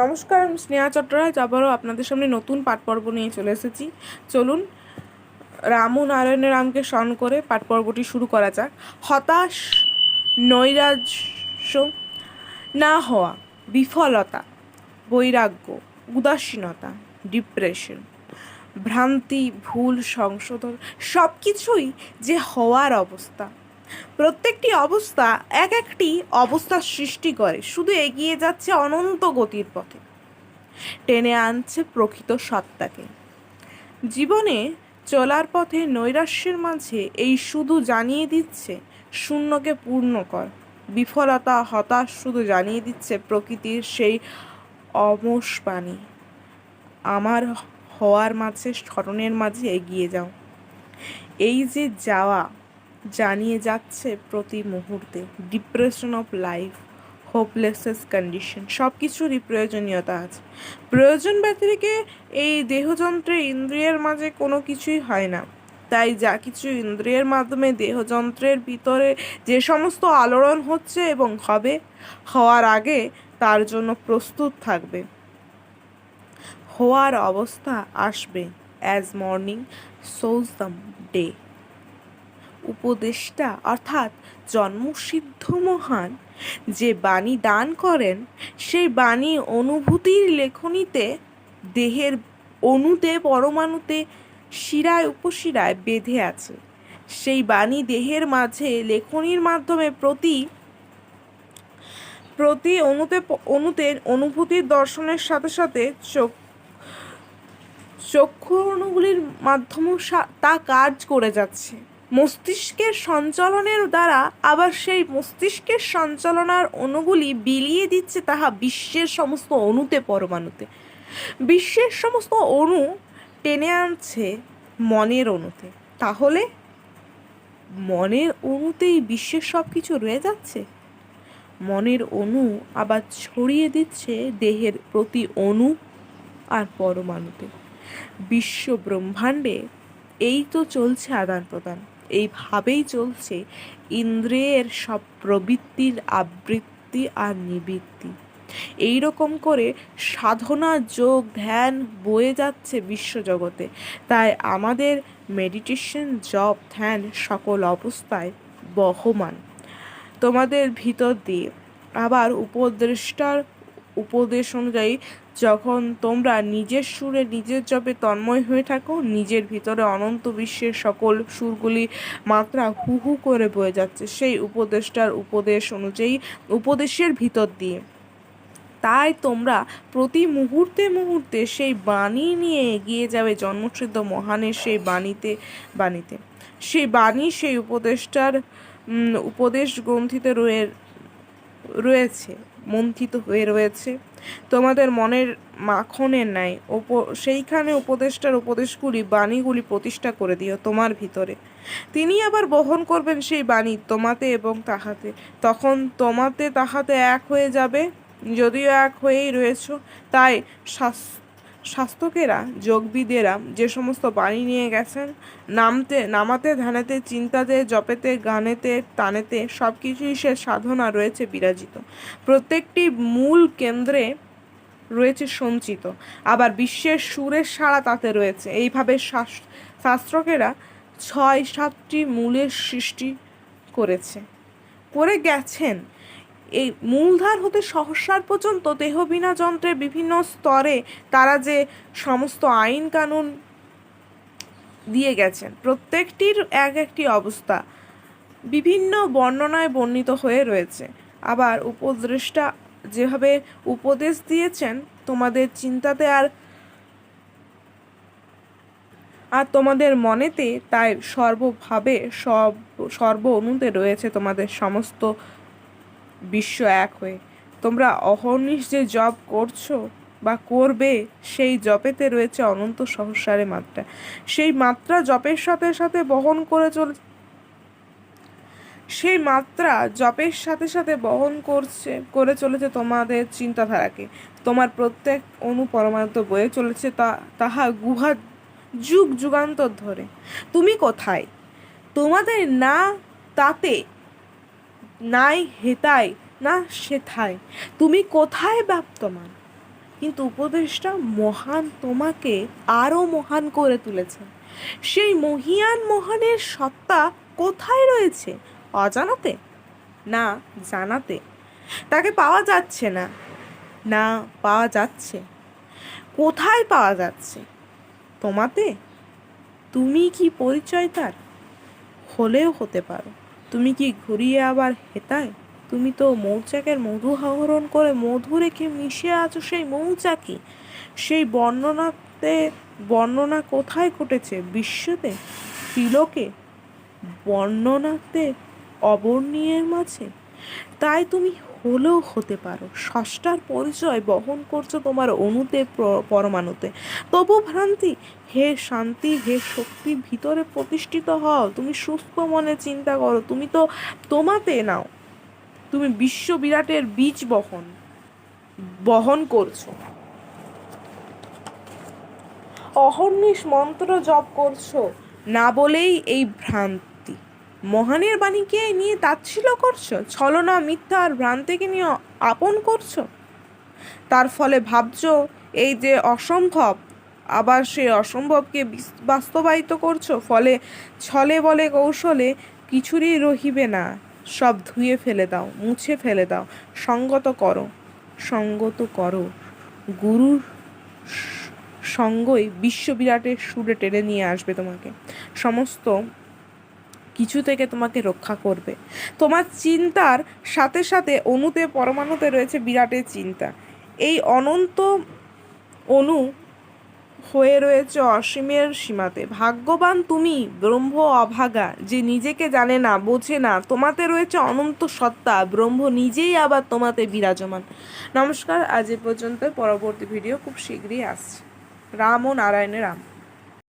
নমস্কার, আমি স্নেহা চট্টরাজ আবারও আপনাদের সামনে নতুন পাঠ পর্ব নিয়ে চলে এসেছি। চলুন, রামু নারায়ণ রামকে স্মরণ করে পাঠ পর্বটি শুরু করা যাক। হতাশ, নৈরাজ্য, না হওয়া, বিফলতা, বৈরাগ্য, উদাসীনতা, ডিপ্রেশন, ভ্রান্তি, ভুল, সংশোধন সব কিছুই যে হওয়ার অবস্থা। প্রত্যেকটি অবস্থা এক একটি অবস্থার সৃষ্টি করে, শুধু এগিয়ে যাচ্ছে অনন্ত গতির পথে। টেনে আনছে প্রকৃত সত্তাকে। জীবনে চলার পথে নৈরাশ্যের মাঝে এই শুধু জানিয়ে দিচ্ছে শূন্যকে পূর্ণ কর, বিফলতা, হতাশ শুধু জানিয়ে দিচ্ছে প্রকৃতির সেই অমস বাণী। আমার হওয়ার মাঝে, স্মরণের মাঝে এগিয়ে যাও। এই যে যাওয়া জানিয়ে যাচ্ছে প্রতি মুহূর্তে। Depression of life hopelessness condition সব কিছুরই প্রয়োজনীয়তা আছে। প্রয়োজন ব্যতিরেকে এই দেহযন্ত্রে ইন্দ্রিয়ের মাঝে কোনো কিছুই হয় না। তাই যা কিছু ইন্দ্রিয়ের মাধ্যমে দেহযন্ত্রের ভিতরে যে সমস্ত আলোড়ন হচ্ছে এবং হবে, হওয়ার আগে তার জন্য প্রস্তুত থাকবে। হওয়ার অবস্থা আসবে as morning shows the day উপদেষ্টা, অর্থাৎ জন্মসিদ্ধ মহান, যে বাণী দান করেন, সেই বাণী অনুভূতির লেখনীতে, দেহের অণুতে, পরমাণুতে শিরায় উপশিরায় বেঁধে আছে। সেই বাণী দেহের মাঝে লেখনীর মাধ্যমে প্রতি প্রতি অণুতে অণুতে অনুভূতির দর্শনের সাথে সাথে চোখ, চক্ষু অণুগুলির মাধ্যমেও তা কাজ করে যাচ্ছে। মস্তিষ্কের সঞ্চালনের দ্বারা আবার সেই মস্তিষ্কের সঞ্চালনার অণুগুলি বিলিয়ে দিচ্ছে তাহা বিশ্বের সমস্ত অণুতে পরমাণুতে। বিশ্বের সমস্ত অণু টেনে আনছে মনের অণুতে। তাহলে মনের অণুতেই বিশ্বের সব কিছু রয়ে যাচ্ছে? মনের অণু আবার ছড়িয়ে দিচ্ছে দেহের প্রতি অণু আর পরমাণুতে। বিশ্ব ব্রহ্মাণ্ডে এই তো চলছে আদান প্রদান এইভাবেই চলছে ইন্দ্রিয়ের সব প্রবৃত্তির আবৃত্তি আর নিবৃত্তি। এই রকম করে সাধনা, যোগ, ধ্যান বয়ে যাচ্ছে বিশ্বজগতে। তাই আমাদের মেডিটেশন জব ধ্যান সকল অবস্থায় বহমান। তোমাদের ভিতর দিয়ে আবার উপদেষ্টার উপদেশ অনুযায়ী যখন তোমরা নিজের সুরে নিজের জবে তন্ময় হয়ে থাকো, নিজের ভিতরে অনন্ত বিশ্বের সকল সুরগুলি মাত্রা হু হু করে বয়ে যাচ্ছে। সেই উপদেশটার উপদেশ অনুযায়ী উপদেশের ভিতর দিয়ে। তাই তোমরা প্রতি মুহূর্তে মুহূর্তে সেই বাণী নিয়ে এগিয়ে যাবে জন্মসিদ্ধ মহানের সেই বাণীতে বাণীতে। সেই বাণী সেই উপদেশটার উপদেশ গ্রন্থিতে রয়ে, রয়েছে। মন্থিত হয়ে রয়েছে। তোমাদের মনের মাখনের ন্যায় উপ সেইখানে উপদেষ্টার উপদেশগুলি, বাণীগুলি প্রতিষ্ঠা করে দিও তোমার ভিতরে। তিনি আবার বহন করবেন সেই বাণী তোমাতে এবং তাহাতে। তখন তোমাতে তাহাতে এক হয়ে যাবে। যদিও এক হয়েই রয়েছ, তাই শাস্তকেরা, যোগবিদেরা যে সমস্ত বাণী নিয়ে গেছেন, নামতে, নামাতে, ধ্যানেতে, চিন্তাতে, জপেতে, গানেতে, তানেতে সব কিছুই সে সাধনা রয়েছে বিরাজিত। প্রত্যেকটি মূল কেন্দ্রে রয়েছে সঞ্চিত। আবার বিশ্বের সুরের সাড়া তাতে রয়েছে। এইভাবে শাস্ত্রকেরা ছয় সাতটি মূলের সৃষ্টি করেছে। করে গেছেন। এই মূলধার হতে সহস্রার পর্যন্ত দেহবিনা যন্ত্রের বিভিন্ন স্তরে তারা যে সমস্ত আইন কানুন দিয়ে গেছেন, প্রত্যেকটির এক একটি অবস্থা বিভিন্ন বর্ণনায় বর্ণিত হয়ে রয়েছে। আবার উপদেষ্টা যেভাবে উপদেশ দিয়েছেন, তোমাদের চিন্তাতে আর আর তোমাদের মনেতে তাই সর্বভাবে সব সর্ব অনুতে রয়েছে তোমাদের সমস্ত বিশ্ব এক হয়ে। তোমরা অহর্নিশ যে জব করছ বা করবে, সেই জপেতে রয়েছে অনন্ত সহস্রারে মাত্রা। সেই মাত্রা জপের সাথে সাথে বহন করে চল, সেই মাত্রা জপের সাথে সাথে বহন করছে, করে চলেছে তোমাদের চিন্তাধারাকে। তোমার প্রত্যেক অনু পরমাণু বয়ে চলেছে তা, তাহা গুহা যুগ যুগান্তর ধরে। তুমি কোথায়? তোমাদের না তাতে নাই হেতায় না সেথায় তুমি কোথায় ব্যাপ্তমান? কিন্তু উপদেষ্টা মহান তোমাকে আরও মহান করে তুলেছে। সেই মহিয়ান মহানের সত্তা কোথায় রয়েছে, অজানাতে? না, জানাতে। তাকে পাওয়া যাচ্ছে না। না, পাওয়া যাচ্ছে। কোথায় পাওয়া যাচ্ছে? তোমাতে? তুমি কি পরিচয় তার? হলেও হতে পারো। তুমি কি ঘুরিয়ে আবার হেতায়? তুমি তো মৌচাকের মধু আহরণ করে মধু রেখে মিশে আছো সেই মৌচাকে সেই বর্ণনাতে, বর্ণনা কোথায় ঘটেছে? বিশ্বতে? তিলকে? বর্ণনাতে অবর্ণীয়ের মাঝে? তাই তুমি হলেও হতে পারো। ষষ্ঠার পরিচয় বহন করছ তোমার অনুতে পরমাণুতে। তবু ভ্রান্তি, হে শান্তি, হে শক্তির ভিতরে প্রতিষ্ঠিত হও। তুমি সুস্থ মনে চিন্তা করো। তুমি তো তোমাতে নাও। তুমি বিশ্ব বিরাটের বীজ বহন বহন করছ। অহর্নিশ মন্ত্র জপ করছ। না বলেই এই ভ্রান্তি। মহানের বাণীকে নিয়ে তাচ্ছিল্য করছ? ছলনা, মিথ্যা আর ভ্রান্তিকে নিয়ে আপন করছ? তার ফলে ভাবছ, এই যে অসম্ভব, আবার সেই অসম্ভবকে বাস্তবায়িত করছ? ফলে ছলে বলে কৌশলে কিছুরই রহিবে না। সব ধুয়ে ফেলে দাও, মুছে ফেলে দাও। সঙ্গত করো সঙ্গত করো। গুরুর সঙ্গই বিশ্ববিরাটের সুরে টেনে নিয়ে আসবে তোমাকে। সমস্ত কিছু থেকে তোমাকে রক্ষা করবে। তোমার চিন্তার সাথে সাথে অণুতে, পরমাণুতে রয়েছে বিরাটের চিন্তা। এই অনন্ত অণু হয়ে রয়েছে অসীমের সীমাতে। ভাগ্যবান তুমি, ব্রহ্ম অভাগা, যে নিজেকে জানে না, বোঝে না, তোমাতে রয়েছে অনন্ত সত্তা, ব্রহ্ম নিজেই আবার তোমাতে বিরাজমান। নমস্কার, আজ এ পর্যন্ত, পরবর্তী ভিডিও খুব শীঘ্রই আসছে। রাম ও নারায়ণের রাম